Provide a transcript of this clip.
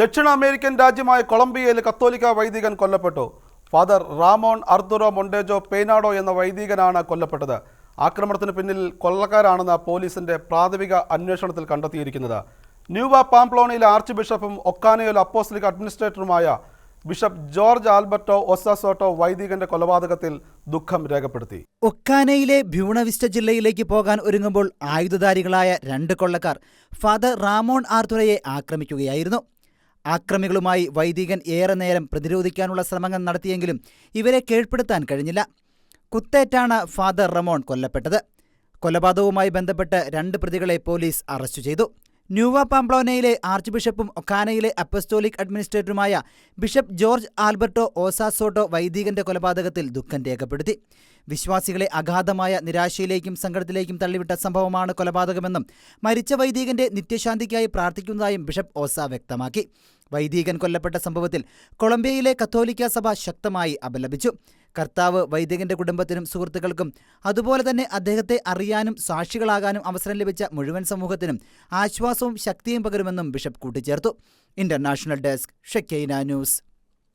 ദക്ഷിണ അമേരിക്കൻ രാജ്യമായ കൊളംബിയയിൽ കത്തോലിക്ക വൈദികൻ കൊല്ലപ്പെട്ടു. ഫാദർ റാമോൺ അർത്തുറോ മൊണ്ടേജോ പെയ്നാഡോ എന്ന വൈദികനാണ് കൊല്ലപ്പെട്ടത്. ആക്രമണത്തിന് പിന്നിൽ കൊള്ളക്കാരാണെന്ന് പോലീസിന്റെ പ്രാഥമിക അന്വേഷണത്തിൽ കണ്ടെത്തിയിരിക്കുന്നത്. ന്യൂവ പാംപ്ലോണിയിലെ ആർച്ച് ബിഷപ്പും ഒക്കാനയിൽ അപ്പോസ്ലിക് അഡ്മിനിസ്ട്രേറ്ററുമായ ബിഷപ്പ് ജോർജ് ആൽബർട്ടോ ഒസാസോട്ടോ വൈദികന്റെ കൊലപാതകത്തിൽ ദുഃഖം രേഖപ്പെടുത്തി. ഒക്കാനയിലെ ഭ്യൂണവിസ്റ്റ ജില്ലയിലേക്ക് പോകാൻ ഒരുങ്ങുമ്പോൾ ആയുധധാരികളായ രണ്ട് കൊള്ളക്കാർ ഫാദർ റാമോൺ ആർത്തുറയെ ആക്രമിക്കുകയായിരുന്നു. ആക്രമികളുമായി വൈദികൻ ഏറെ നേരം പ്രതിരോധിക്കാനുള്ള ശ്രമങ്ങൾ നടത്തിയെങ്കിലും ഇവരെ കീഴ്പ്പെടുത്താൻ കഴിഞ്ഞില്ല. കുത്തേറ്റാണ് ഫാദർ റമോൺ കൊല്ലപ്പെട്ടത്. കൊലപാതകവുമായി ബന്ധപ്പെട്ട് രണ്ട് പ്രതികളെ പോലീസ് അറസ്റ്റ് ചെയ്തു. ന്യൂവ പാംപ്ലോനയിലെ ആർച്ച് ബിഷപ്പും ഒക്കാനയിലെ apostolic അഡ്മിനിസ്ട്രേറ്ററുമായ bishop George Alberto Ossa Soto വൈദികന്റെ കൊലപാതകത്തിൽ ദുഃഖം രേഖപ്പെടുത്തി. വിശ്വാസികളെ അഗാധമായ നിരാശയിലേക്കും സങ്കടത്തിലേക്കും തള്ളിവിട്ട സംഭവമാണ് കൊലപാതകമെന്നും മരിച്ച വൈദികന്റെ നിത്യശാന്തിക്കായി പ്രാർത്ഥിക്കുന്നതായും ബിഷപ്പ് ഓസ വ്യക്തമാക്കി. വൈദികൻ കൊല്ലപ്പെട്ട സംഭവത്തിൽ കൊളംബിയയിലെ കത്തോലിക്ക സഭ ശക്തമായി അപലപിച്ചു. കർത്താവ് വൈദികന്റെ കുടുംബത്തിനും സുഹൃത്തുക്കൾക്കും അതുപോലെ തന്നെ അദ്ദേഹത്തെ അറിയാനും സാക്ഷികളാകാനും അവസരം ലഭിച്ച മുഴുവൻ സമൂഹത്തിനും ആശ്വാസവും ശക്തിയും പകരുമെന്നും ബിഷപ്പ് കൂട്ടിച്ചേർത്തു. International desk Shekinah news.